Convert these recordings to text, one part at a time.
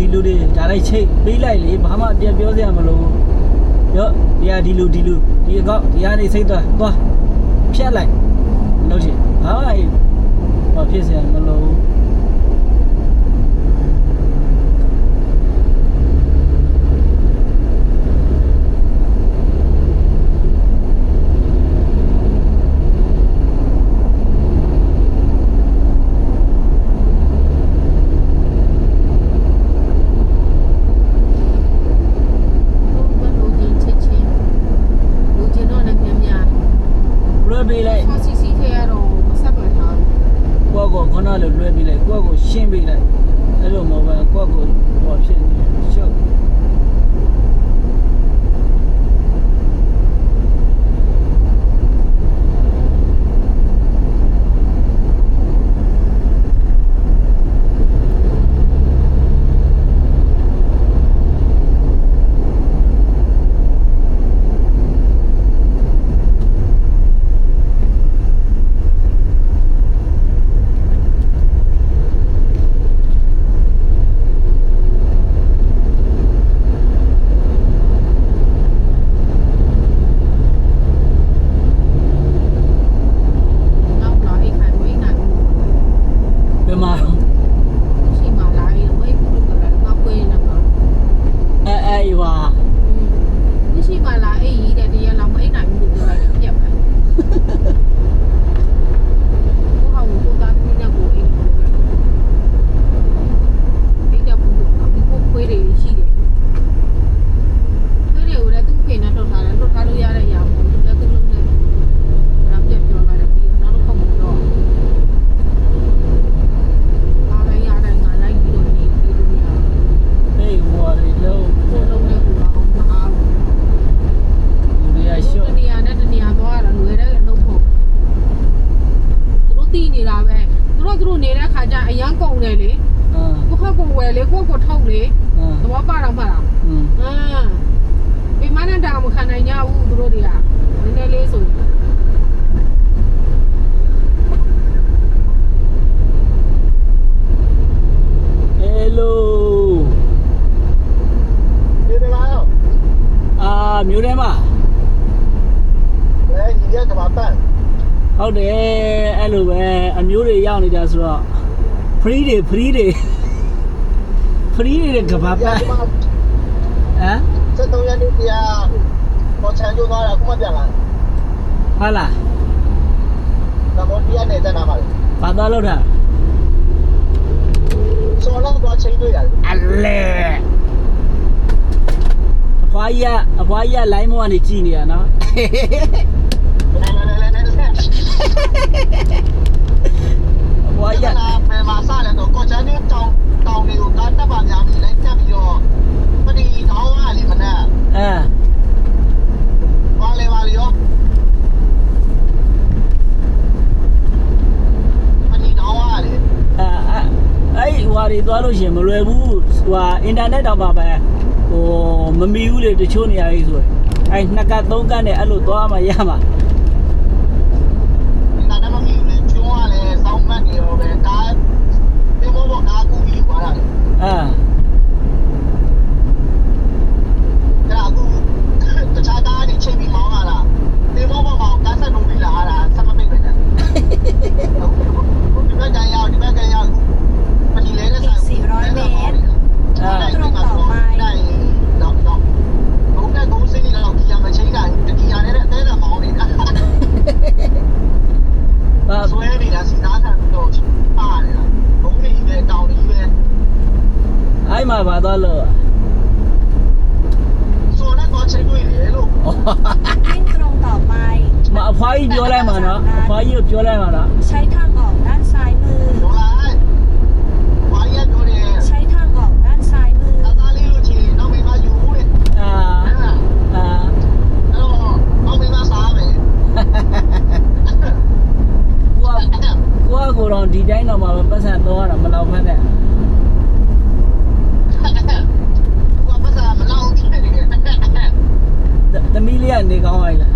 မလိုဘူးလေရော့ဒီလူတွေဒါလိုက်ချိတ်ပေးလိုက်လေဘာမှအပြတ်ပြောစရာမလိုဘူးရော့ဒီဟာဒီလူဒီလူဒီအကောက်ဒီဟာနေစိတ်သွားသွားဖြတ်လိုက်လို့ရှိရင်ဘာမှဘာဖြစ်စရာမလိုဘူးဘယ်လိုကြီးချက်ချင်းလူချင်းတော့လည်းများများ လွှဲပေးလိုက် ဆောစီစီထဲရတော့မဆက်ပွယ်ထားဘူး ကိုယ့်ကိုခု နလိုလွှဲပေးလိုက်ကိုယ့်ကိုရှင်းပေးလိုက်အဲ့လိုမဟုတ်ဘူးကိုယ့်ကိုဟောဖြစ်နေရှုပ် နောက်လာအိတ်ခိုင်မအိတ်နိုင်ဘူး ဘယ်မှာတော့ ရှိမှလာအိတ်မအိတ်ဘူးလို့ပြောတယ်ငါပွေးနေမှာ အဲအဲဟွာ ဒီရှိမှလာအိတ်ကြီးတဲ့တရားလောက်မအိတ်နိုင်ဘူးလို့ပြောတယ်ပြက်ပဲကိုဟာကိုသားပြီးနေကိုအိတ်ကိုအိတ်ကဘူးအခုကိုခွေးတွေရှိတယ်ခွေးတွေကိုလည်းသူ့ဖေနဲ့ထုတ်ထားတယ်ထုတ်ထားလို့ရတဲ့အရာကိုလည်းသူ့လုံးနဲ့รับပြပြောလာတယ်ပြီးနောက်တော့မပြောအားရရတိုင်းငါလိုက်ပြီးတော့နေပြီးလို့ရ ဟေးဟွာလေလုံး ကိုလုံးနဲ့ကိုတော့မအားဘူး လူတွေက ရှု ရှု ပ် ပ် တနေရာနဲ့တနေရာသွားရတာလွယ်တဲ့လုံးဖို့သူတို့တီးနေတာပဲသူတို့သူတို့နေတဲ့ခါကျအ ရန်ကုန်တယ်လေအာကိုခက်ကိုဝယ်လေကိုကိုထုတ်လေအာသဘောပါတော့မှလားอืมအမ်ဒီမနဲ့တာမခံနိုင်ကြဘူးသူတို့တွေကနည်းနည်းလေးဆိုဟယ်လိုဒီနေ့ရောအာမြို့ထဲမှာအဲညီရကဘာပန်းဟုတ်တယ်အဲ့လိုပဲအမျိုးတွေရောက်နေတာဆိုတော့ free တွေ free တွေ free တွေကကဘာပတ်ဟမ်73ရက်နေ့တရားပေါ်ချန်ကျိုးသွားတာခုမှပြန်လာဟာလားတယ်။တော့တရားနဲ့တက်တာပါလေဘာသာလို့တာ။စော်တော့တော့ချိန်တွေ့ရတယ်အလဲအဖွားကြီးကအဖွားကြီးက line မောကနေကြည်နေရနော်။ လဲလဲလဲလဲလဲအဖွား။ကြီးကလာပဲမှာစားလဲတော့ကိုချန်ကျိုးတောင်းတောင်းတွေကိုကားတက်ပါများပြီးလိုက်တက်ပြီးတော့ပတိခေါင်းကလေးမနဲ့အဲပါလေပါလေရောပတိခေါင်းကလေးအဲအဲ့ဟိုဟာတွေသွားလို့ရှရင်မလွယ်ဘူးဟိုဟာအင်တာနက်တော့ပါပဲဟိုမမီဘူးလေတချို့နေရာကြီးဆိုရင်အဲ့နှစ်ကတ်သုံးကတ်နဲ့အဲ့လိုသွားမှရမှာ ဒီကနေ့မမီလေကျုံးကလည်းစောင်းမှတ်နေရောပဲကားဒီမောဘောကားကူပြီးသွား တာ 段了。说那个车轨的路。วิ่งตรงต่อไปมาพอยเยอะแรงมาเนาะพอยยืดเยอะแรงมาเนาะใช้ทางออกด้านซ้ายมือ Chỗ lái. Quá yên chỗ này. ใช้ทางออกด้านซ้ายมือ Đã ra lưu chỉ, nó mới ra dú đi. อ่า Thế là, อ่า nó bỏ, nó mới ra xá vậy. กูว่ากูว่ากูลองดีใจหน่อยมาเป็นภาษาตัวน่ะมันเราพันเนี่ย ကြီးကနေကောင်းပါလား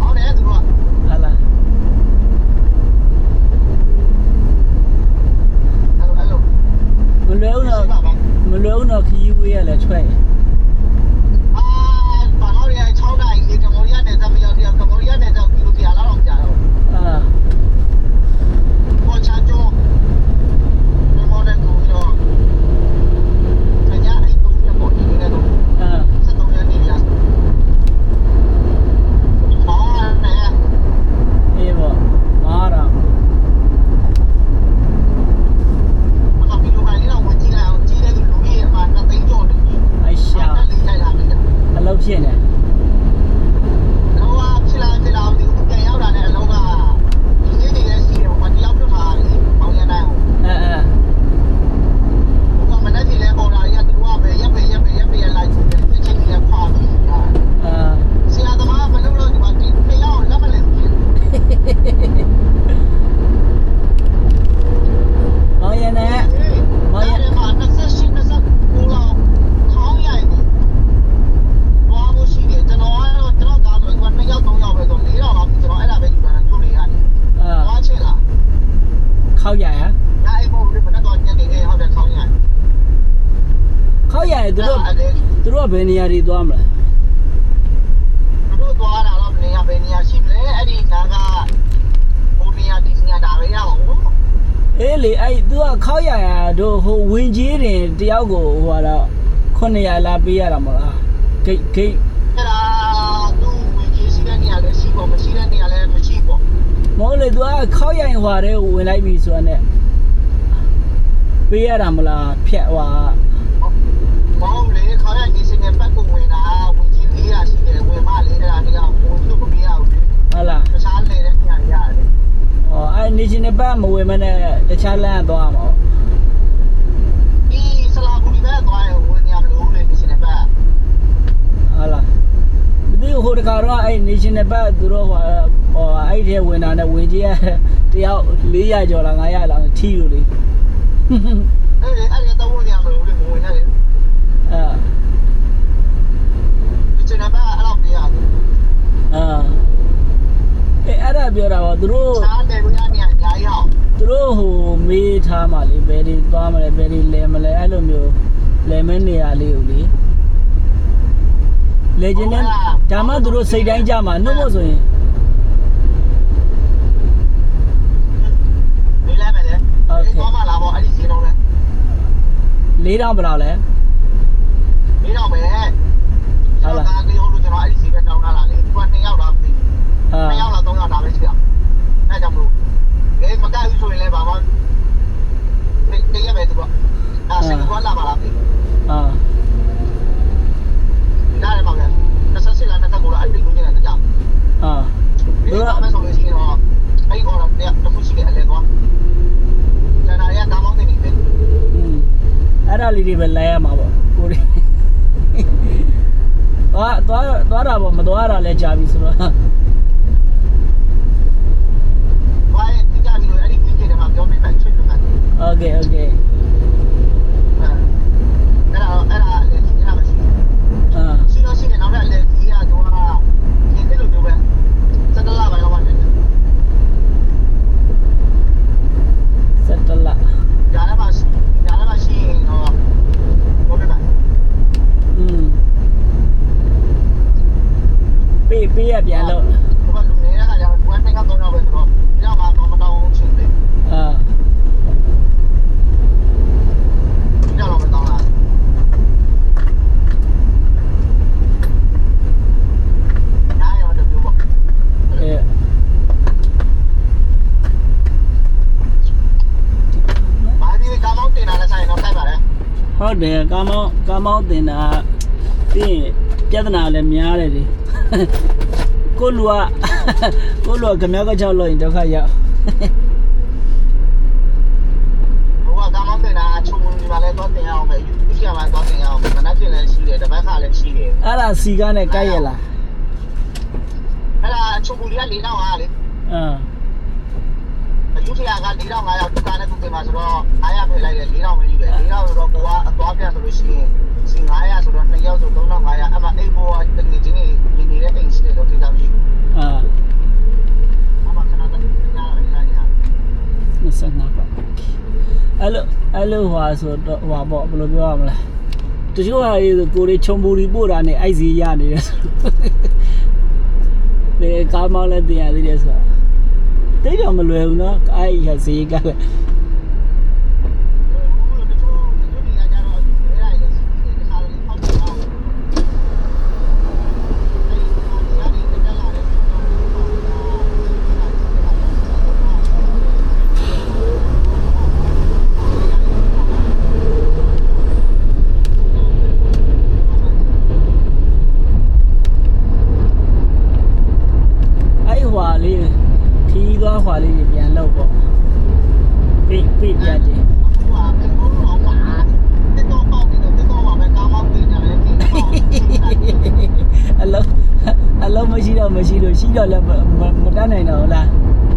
ဟုတ်တယ်သူတို့ကဟာလားမလွယ်တော့မလွယ်တော့ခီးဝေးရလဲချွဲ့ တို့ကဘယ်နေရာတွေသွားမလဲသူတို့သွားတာတော့နေရာပဲနေရာရှိမလဲအဲ့ဒီနာကဟိုနေရာဒီနေရာဒါပဲရအောင်အေးလေအဲ့သူကခောက်ရရတို့ဟိုဝင်ကြီးတင်တယောက်ကိုဟိုတော့900လာပေးရတာမလားဂိတ်ဂိတ်အဲ့ဒါသူဝင်ကြီးရှိတဲ့နေရာလည်းရှိပေါ့မရှိတဲ့နေရာလည်းမရှိပေါ့မဟုတ်လေသူကခောက်ရရင်ဟွာတဲ့ဝင်လိုက်ပြီဆိုတော့ねပေးရတာမလားဖြတ်ဟွာ မောင်းလေခေါင်းရိုက်ဒီစင်နဲ့ပတ်ကုန်ဝင်တာဝင်ကြီးလေးရရှိတယ်ဝင်မလေးအဲ့ဒါတွေကဝင်လို့မပြရဘူးဟုတ်လားတခြားလေတဲ့နေရာရတယ်ဟောအဲ့နေချင်းဘက်မဝင်မနဲ့တခြားလမ်းသွားမှာဒီဆလာဘူးဒီဘက်သွားရင်ဝင်ရမလို့လေဒီစင်နဲ့ပတ်ဟုတ်လားမသိဘူးဟိုတခါတော့အဲ့နေချင်းဘက်သူတို့ဟိုဟိုအဲ့ထဲဝင်တာနဲ့ဝင်ကြီးရတယောက်400ကျော်လား900လားထီလို့လေ အဲ့ဒီအဲ့ဒီတော့ဝင်ရမလို့လေဝင်ရတယ် အာ ဒီစင်နဲ့ပတ်အဲ့လောက်ပြရတယ် အာအဲ့အဲ့ဒါ ပြောတာပါသူတို့တခြားလေဝင်ရနေရာအများကြီးအောင်သူတို့ဟိုမေးထားမှလေဘယ်ဒီသွားမလဲဘယ်ဒီလဲမလဲအဲ့လိုမျိုးလဲမဲနေရလေးကိုလေလေကျင်နဲ့ဒါမှသူတို့စိတ်တိုင်းကြမှာနှုတ်ဖို့ဆိုရင်နေလိုက်မယ်လေသွားမှလာပေါ့အဲ့ဒီဈေးတော့လေ၄တောင်ဘယ်လောက်လဲနေတော့မယ်ဟုတ်လားဒါကလေးဟိုလိုကျွန်တော်အဲ့ဒီဈေးပဲတောင်းထားတာလေသူက2ယောက်လား မသိဘူးအာ2ယောက်လား3ယောက်လားပဲရှိတာအဲ့ကြောင့်မလို့လေမကဘူးဆိုရင်လည်းဘာမှတကယ်ပဲသူကအဲစင်ကွာလာပါလားမသိဘူးအာနားရပါမယ်28လား29လားအဲ့ဒီလူကြီးနဲ့ကြောက်အာဒီတော့မဆိုလို့ရှိရင်တော့အဲ့ဒီကောတော့တခုရှိတယ်အလဲသွားကျန်တာရကားမောင်းနေနေပဲอืมအဲ့ဒါလေးတွေပဲလဲရမှာပေါ့ကိုရီသွားသွားသွားတာပေါ့မသွားတာလဲကြာပြီဆိုတော့ ဘာရဲ့ဒီကပြီးတော့အဲ့ဒီကြီးတွေမှာပြောမိမယ်ချစ်လို့ မယ် တ်တယ်ကာမောင်းကာမောင်းတင်တာပြီးရင်ပြဿနာလည်းများတယ်ဒီကိုလူကကိုလူကကြမြောက်ကကြောက်လို့ရင်ဒုက္ခရောက်ဘုရားကာမောင်းတင်တာချုံဒီမှာလည်းတော့တင်ရအောင်ပဲယူရှိရမှာတော့တင်ရအောင်မနက်ဖြစ်လည်းရှိတယ်တပတ်ခါလည်းရှိတယ်အဲ့ဒါစီကားနဲ့ကိုက်ရလားအဲ့ဒါချုံဘူးလေးက၄တောင်းအားလေအာအယူထရာက၄တောင်း၅ရောက်ဒုက္ခနဲ့သူတင်မှာဆိုတော့အားရဖိလိုက်တယ်၄တောင်းမကြီးပဲ၄တောင်းဆိုတော့ကိုကအသွားပြဆိုလို့ရှိရင်စီ900ဆိုတော့2ယောက်ဆို3500အဲ့မှာအိမ်ပေါ်ကတကယ်ချင်းကြီးနေနေတဲ့အိမ်ရှိတယ်တော့တိကျမရှိဘူး အာ အမှခဏတည်းညာရရရ 25ပါအဲ့လိုအဲ့လိုဟာ ဟာ ဆိုတော့ဟိုပေါ့ဘယ်လိုပြောရမလဲတချို့ဟာတွေဆိုကိုယ်တွေခြုံပူရီပို့တာနဲ့အိုက်စီရနေတယ်ဆိုလေကားမောင်းလည်းတင်ရသေးတယ်ဆိုတာတိတ်တော့မလွယ်ဘူးနော်အိုက်ရဈေးကလည်း ဘူးလို့တချို့တချို့နေရာကျတော့အဲဒါလည်းစီးတယ်တခါလေဖောက်ပြအောင်အဲဒီဟာဒီကနေတက်လာတဲ့စီးတော့ပေါ့ဒါ အဲ့ဟွာလေးခီးသွားဟွာလေးတွေပြန်လောက်ပေါ့ပြပြပြတယ် ဟွာဘယ်လိုလုပ်ပါတက်တော့ပေါ့ဒီတော့တက်တော့ပါပဲကာမောက်ပြနေတယ်ဒီတော့ အလုံးအလုံးမရှိတော့